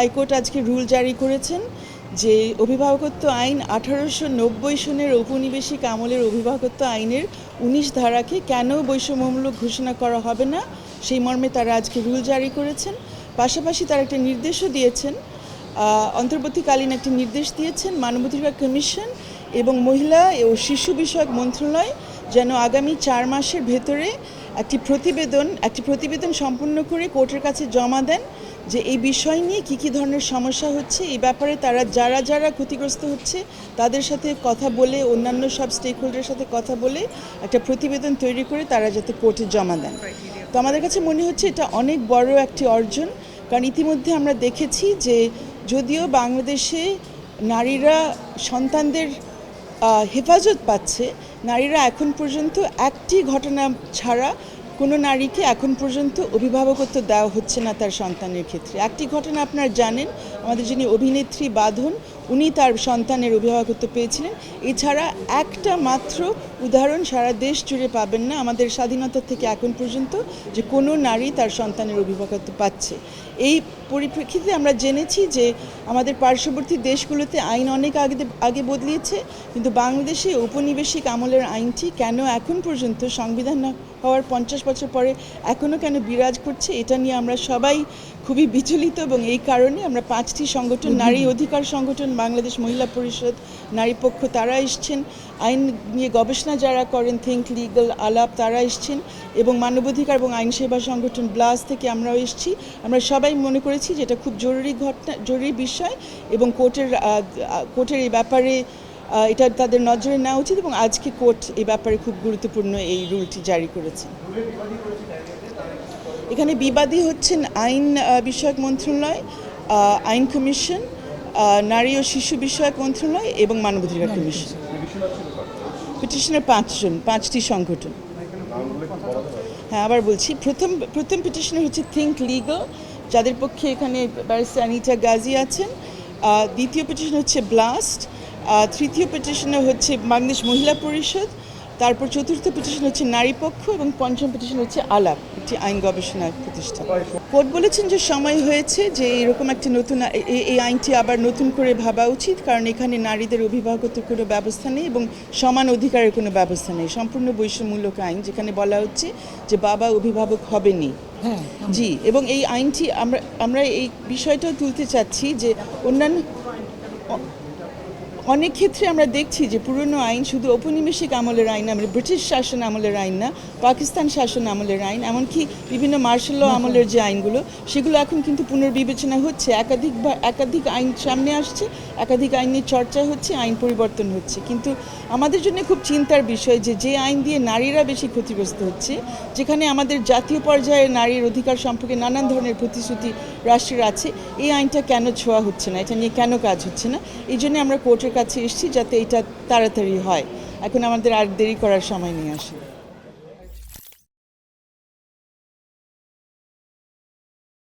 High court আজকে rule জারি করেছেন যে অভিভাবকত্ব আইন আঠারোশো নব্বই সনের ঔপনিবেশিক আমলের অভিভাবকত্ব আইনের উনিশ ধারাকে কেন বৈষম্যমূলক ঘোষণা করা হবে না, সেই মর্মে তারা আজকে রুল জারি করেছেন। পাশাপাশি তারা একটা নির্দেশও দিয়েছেন অন্তর্বর্তীকালীন একটি নির্দেশ দিয়েছেন মানবাধিকার কমিশন এবং মহিলা ও শিশু বিষয়ক মন্ত্রণালয় যেন আগামী চার মাসের ভেতরে একটি প্রতিবেদন একটি প্রতিবেদন সম্পূর্ণ করে কোর্টের কাছে জমা দেন। যে এই বিষয় নিয়ে কী কী ধরনের সমস্যা হচ্ছে, এই ব্যাপারে তারা যারা যারা ক্ষতিগ্রস্ত হচ্ছে, তাদের সাথে কথা বলে, অন্যান্য সব স্টেক হোল্ডারের সাথে কথা বলে একটা প্রতিবেদন তৈরি করে তারা যাতে কোর্টে জমা দেন। তো আমাদের কাছে মনে হচ্ছে এটা অনেক বড় একটি অর্জন, কারণ ইতিমধ্যে আমরা দেখেছি যে যদিও বাংলাদেশে নারীরা সন্তানদের হেফাজত পাচ্ছে, নারীরা এখন পর্যন্ত একটি ঘটনা ছাড়া কোনো নারীকে এখন পর্যন্ত অভিভাবকত্ব দেওয়া হচ্ছে না তার সন্তানের ক্ষেত্রে। একটি ঘটনা আপনার জানেন, আমাদের যিনি অভিনেত্রী বাঁধন উনি তার সন্তানের অভিভাবকত্ব পেয়েছিলেন এছাড়া একটা মাত্র উদাহরণ সারা দেশ জুড়ে পাবেন না আমাদের স্বাধীনতা থেকে এখন পর্যন্ত যে কোনো নারী তার সন্তানের অভিভাবকত্ব পাচ্ছে এই পরিপ্রেক্ষিতে আমরা জেনেছি যে আমাদের পার্শ্ববর্তী দেশগুলোতে আইন অনেক আগে আগে বদলিয়েছে, কিন্তু বাংলাদেশে ঔপনিবেশিক আমলের আইনটি কেন এখন পর্যন্ত সংবিধান হওয়ার পঞ্চাশ বছর পরে এখনও কেন বিরাজ করছে, এটা নিয়ে আমরা সবাই খুবই বিচলিত এবং এই কারণে আমরা পাঁচটি সংগঠন, নারী অধিকার সংগঠন বাংলাদেশ মহিলা পরিষদ নারী পক্ষ, তারা এসছেন। আইন নিয়ে গবেষণা যারা করেন থিঙ্ক লিগাল আলাপ তারা এসছেন। এবং মানবাধিকার এবং আইন সেবা সংগঠন ব্লাস থেকে আমরাও এসেছি। আমরা সবাই মনে করেছি যেটা খুব জরুরি ঘটনা, জরুরি বিষয় এবং কোর্টের কোর্টের এই ব্যাপারে এটা তাদের নজরে নেওয়া উচিত এবং আজকে কোর্ট এ ব্যাপারে খুব গুরুত্বপূর্ণ এই রুলটি জারি করেছে। এখানে বিবাদী হচ্ছেন আইন বিষয়ক মন্ত্রণালয় আইন কমিশন নারী ও শিশু বিষয়ক মন্ত্রণালয় এবং মানবাধিকার কমিশন। পিটিশনের পাঁচজন। পাঁচটি সংগঠন। হ্যাঁ আবার বলছি প্রথম প্রথম পিটিশনার হচ্ছে থিঙ্ক লিগাল যাদের পক্ষে এখানে ব্যারিস্টার অনিতা গাজী আছেন। দ্বিতীয় পিটিশন হচ্ছে ব্লাস্ট তৃতীয় পিটিশনার হচ্ছে বাংলাদেশ মহিলা পরিষদ তারপর চতুর্থ পিটিশন হচ্ছে নারী পক্ষ এবং পঞ্চম পিটিশন হচ্ছে আলাপ একটি আইন গবেষণা প্রতিষ্ঠান। কোর্ট বলেছেন যে সময় হয়েছে যে এরকম একটি নতুন এই আইনটি আবার নতুন করে ভাবা উচিত কারণ এখানে নারীদের অভিভাবকত্বের কোনো ব্যবস্থা নেই এবং সমান অধিকারের কোনো ব্যবস্থা নেই। সম্পূর্ণ বৈষম্যমূলক আইন যেখানে বলা হচ্ছে যে বাবা অভিভাবক হবেনি হ্যাঁ। জি এবং এই আইনটি আমরা আমরা এই বিষয়টাও তুলতে চাচ্ছি যে অন্যান্য অনেক ক্ষেত্রে আমরা দেখছি যে পুরনো আইন শুধু ঔপনিবেশিক আমলের আইন আমরা ব্রিটিশ শাসন আমলের আইন না, পাকিস্তান শাসন আমলের আইন, এমনকি বিভিন্ন মার্শাল আমলের যে আইনগুলো, সেগুলো এখন কিন্তু পুনর্বিবেচনা হচ্ছে। একাধিক বা- একাধিক আইন সামনে আসছে, একাধিক আইনের চর্চা হচ্ছে, আইন পরিবর্তন হচ্ছে। কিন্তু আমাদের জন্য খুব চিন্তার বিষয় যে যে আইন দিয়ে নারীরা বেশি ক্ষতিগ্রস্ত হচ্ছে, যেখানে আমাদের জাতীয় পর্যায়ে নারীর অধিকার সম্পর্কে নানান ধরনের প্রতিশ্রুতি রাষ্ট্রের আছে, এই আইনটা কেন ছোঁয়া হচ্ছে না? এটা নিয়ে কেন কাজ হচ্ছে না? এই জন্য আমরা কোর্টের কাছে এসেছি যাতে এটা তাড়াতাড়ি হয়। এখন আমাদের আর দেরি করার সময় নিয়ে আসে